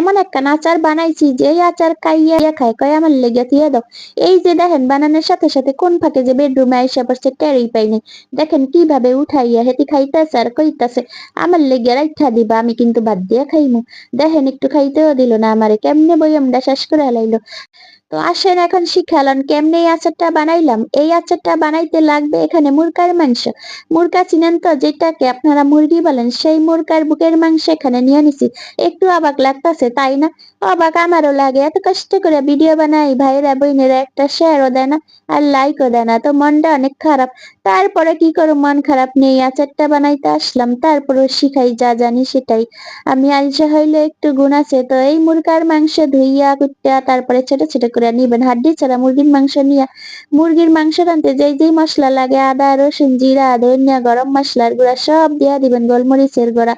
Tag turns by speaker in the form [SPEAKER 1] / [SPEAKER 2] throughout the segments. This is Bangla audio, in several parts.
[SPEAKER 1] এমন একটা আচার বানাইছি যে এই আচার খাইয়া খায় কয় আমার লেগে দিয়ে দাও। এই যে দেখেন, বানানোর সাথে সাথে কোন ফাঁকে যে বেডরুমে আইসা পড়ছে টেরই পাইনি দেখেন কীভাবে উঠাইয়া হেতি খাইতেছে আর কইতাছে, আমার লেগে রাইখা দিবা, আমি কিন্তু বাদ দিয়া খাইমু। দেখেন, একটু খাইতেও দিল না আমারে, কেমনে বইয়ামটা শেষ করে লাইলো। তো আসেন এখন শিখালাম কেমনে এই আচারটা বানাইলাম? এই আচারটা বানাইতে লাগবে এখানে মুরগার মাংস। মুরগা চিনেন তো যেটাকে আপনারা মুরগি বলেন, সেই মুরগার বুকের মাংস এখানে নিয়ে নিছি। একটু অবাক লাগতাছে, তাই না? অবাক আমারও লাগে, এত কষ্ট করে ভিডিও বানাই। ভাইরা, বোনেরা, একটা শেয়ারও দেয় না আর লাইকও দেয় না, তো মনটা অনেক খারাপ। তারপরে কি করো মন খারাপ নেই, আচারটা বানাইতে আসলাম। তারপরে শিখাই, যা জানি সেটাই। আমি আইসা হইলে একটু গুণ আছে, তো এই মুরগার মাংস ধুইয়া কুটিয়া তারপরে ছোট ছোট করে নিবেন। হাড্ডি ছাড়া মুরগির মাংস নিয়া, মুরগির মাংস রানতে যেই যেই মশলা লাগে, আদা, রসুন, জিরা, ধনিয়া, গরম মশলার গুঁড়া সব দিয়া দিবেন, গোলমরিচের গুঁড়া।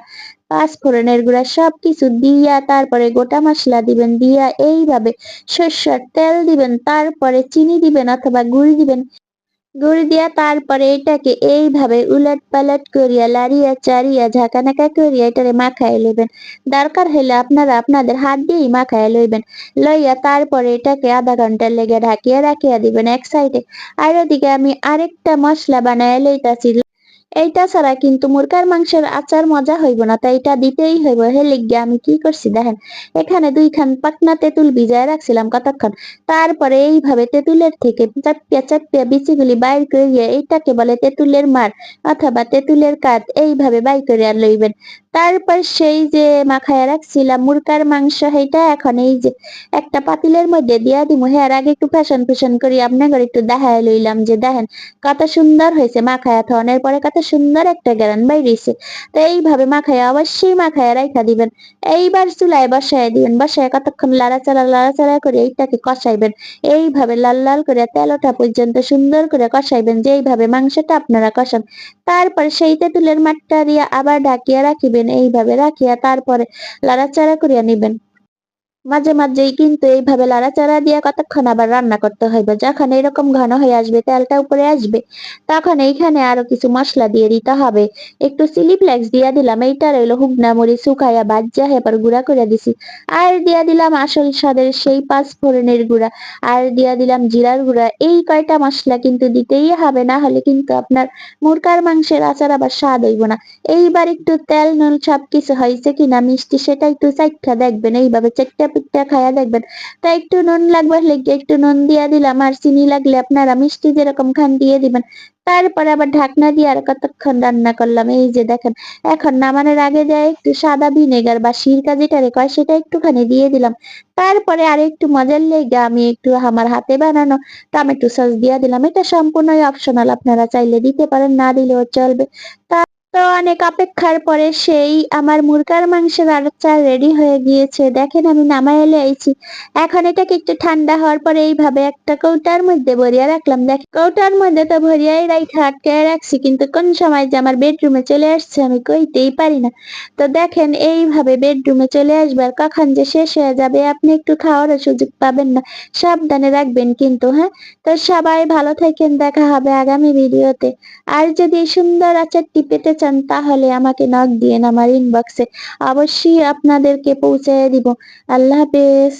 [SPEAKER 1] পাঁচফোড়নের গুঁড়া সব কিছু দিয়া তারপরে গোটা মশলা দিবেন দিয়া এইভাবে সর্ষের তেল দিবেন, তারপরে চিনি দিবেন অথবা গুড় দিবেন। গুড় দিয়া তারপরে এটাকে এইভাবে উলট পালট করিয়া লাড়িয়া চারিয়া ঝাঁকানাকা করিয়া এটারে মাখায় লইবেন। দরকার হলে আপনারা আপনাদের হাত দিয়েই মাখায় লইবেন। লইয়া তারপরে এটাকে আধা ঘণ্টার লেগে ঢাকিয়া রাখিয়া দিবেন এক সাইডে আর ওদিকে আমি আরেকটা মশলা বানায় লইতাছি। এইটা ছাড়া কিন্তু মুরগার মাংসের আচার মজা হইব না তাই এটা দিতেই হইব। হে লিগে আমি কি করছি দেখেন? এখানে দুইখান পাকনা তেঁতুল ভিজায় রাখছিলাম কতক্ষণ? তারপরে এইভাবে তেঁতুলের থেকে চাপিয়া চাপিয়া বিচিগুলি বাইর করিয়া এইটাকে বলে তেঁতুলের মার অথবা তেঁতুলের কাঠ এইভাবে বাই করিয়া লইবেন। তারপর সেই যে মাখায় রাখছিলাম মুরকার মাংস সেইটা এখন এই যে একটা পাতিলের মধ্যে দিয়া দিমু। হ্যাঁ আগে একটু ফ্যাশন ফ্যাশন করি আপনাদের একটু দেখায় লইলাম যে দেখেন কত সুন্দর হয়েছে মাখায়া থনের পরে কত সুন্দর একটা গ্যারান বাইরেছে। তো এইভাবে মাখায়া অবশ্যই মাখায়া রাইখা দিবেন। এইবার চুলায় বসায় দিবেন। বসায় কতক্ষণ লাড়াচাড়া লাড়াচাড়া করে এইটাকে কষাইবেন। এইভাবে লাল লাল করে তেল ওঠা পর্যন্ত সুন্দর করে কষাইবেন। যে এইভাবে মাংসটা আপনারা কষান তারপর সেই তেঁতুলের মাঠটা দিয়া আবার ঢাকিয়া রাখিবেন এইভাবে রাখিয়া তারপরে লাড়াচাড়া করিয়া নিবেন। মাঝে মাঝেই কিন্তু এইভাবে লাড়াচাড়া দিয়ে কতক্ষণ আবার রান্না করতে হইবে যখন এরকম ঘন হয়ে আসবে, তেলটা উপরে আসবে, তখন এইখানে আরও কিছু মশলা দিয়ে দিতে হবে। একটু চিলি ফ্লেক্স দিয়া দিলাম, এইটা রইল হুগনা মরি শুকাইয়া বাজ্যা এবার গুঁড়া করে দিছি। আর দিয়া দিলাম আসল স্বাদের সেই পাঁচ ফোড়নের গুঁড়া। আর দিয়া দিলাম জিরার গুঁড়া। এই কয়টা মশলা কিন্তু দিতেই হবে, না হলে কিন্তু আপনার মুরকার মাংসের আচার আবার স্বাদ হইব না। এইবার একটু তেল, নুন সব কিছু হয়েছে কিনা মিষ্টি, সেটা একটু চাইটা দেখবেন। এইভাবে চেকটা পিকটা খায়া দেখবেন। তা একটু নুন লাগবে, লেগে একটু নুন দিয়া দিলাম, আর চিনি লাগলে আপনারা মিষ্টি যেরকম খান দিয়ে দিবেন। তারপরে আবার ঢাকনা দিয়ে আর কতক্ষণ রান্না করলাম, এই যে দেখেন, এখন নামানোর আগে যায় একটু সাদা ভিনেগার বা সিরকা যেটা কয়, সেটা একটুখানি দিয়ে দিলাম। তারপরে আর একটু মজার লেগে আমি একটু আমার হাতে বানানো টমেটো সস দিয়ে দিলাম। এটা সম্পূর্ণই অপশনাল আপনারা চাইলে দিতে পারেন, না দিলেও চলবে। তা তো অনেক অপেক্ষার পরে সেই আমার মুরগার মাংসের আচার রেডি হয়ে গিয়েছে। দেখেন আমি নামাই এলে আইছি এখন এটাকে একটু ঠান্ডা হওয়ার পরে এইভাবে একটা কৌটার মধ্যে ভরিয়া রাখলাম। দেখ কৌটার মধ্যে তো ভরিয়াই রাইখা আটকে রাখছি, কিন্তু কোন সময় যে আমার বেডরুমে চলে আসছে আমি কইতেই পারি না। তো দেখেন, এইভাবে বেডরুমে চলে আসবে আর কখন যে শেষ হয়ে যাবে, আপনি একটু খাওয়ারও সুযোগ পাবেন না। সাবধানে রাখবেন কিন্তু হ্যাঁ? তো সবাই ভালো থাকেন, দেখা হবে আগামী ভিডিওতে আর যদি সুন্দর আচারটি পেতে চান তাহলে আমাকে নক দিয়েন আমার ইনবক্সে অবশ্যই আপনাদেরকে পৌঁছে দিব। আল্লাহ হাফেজ।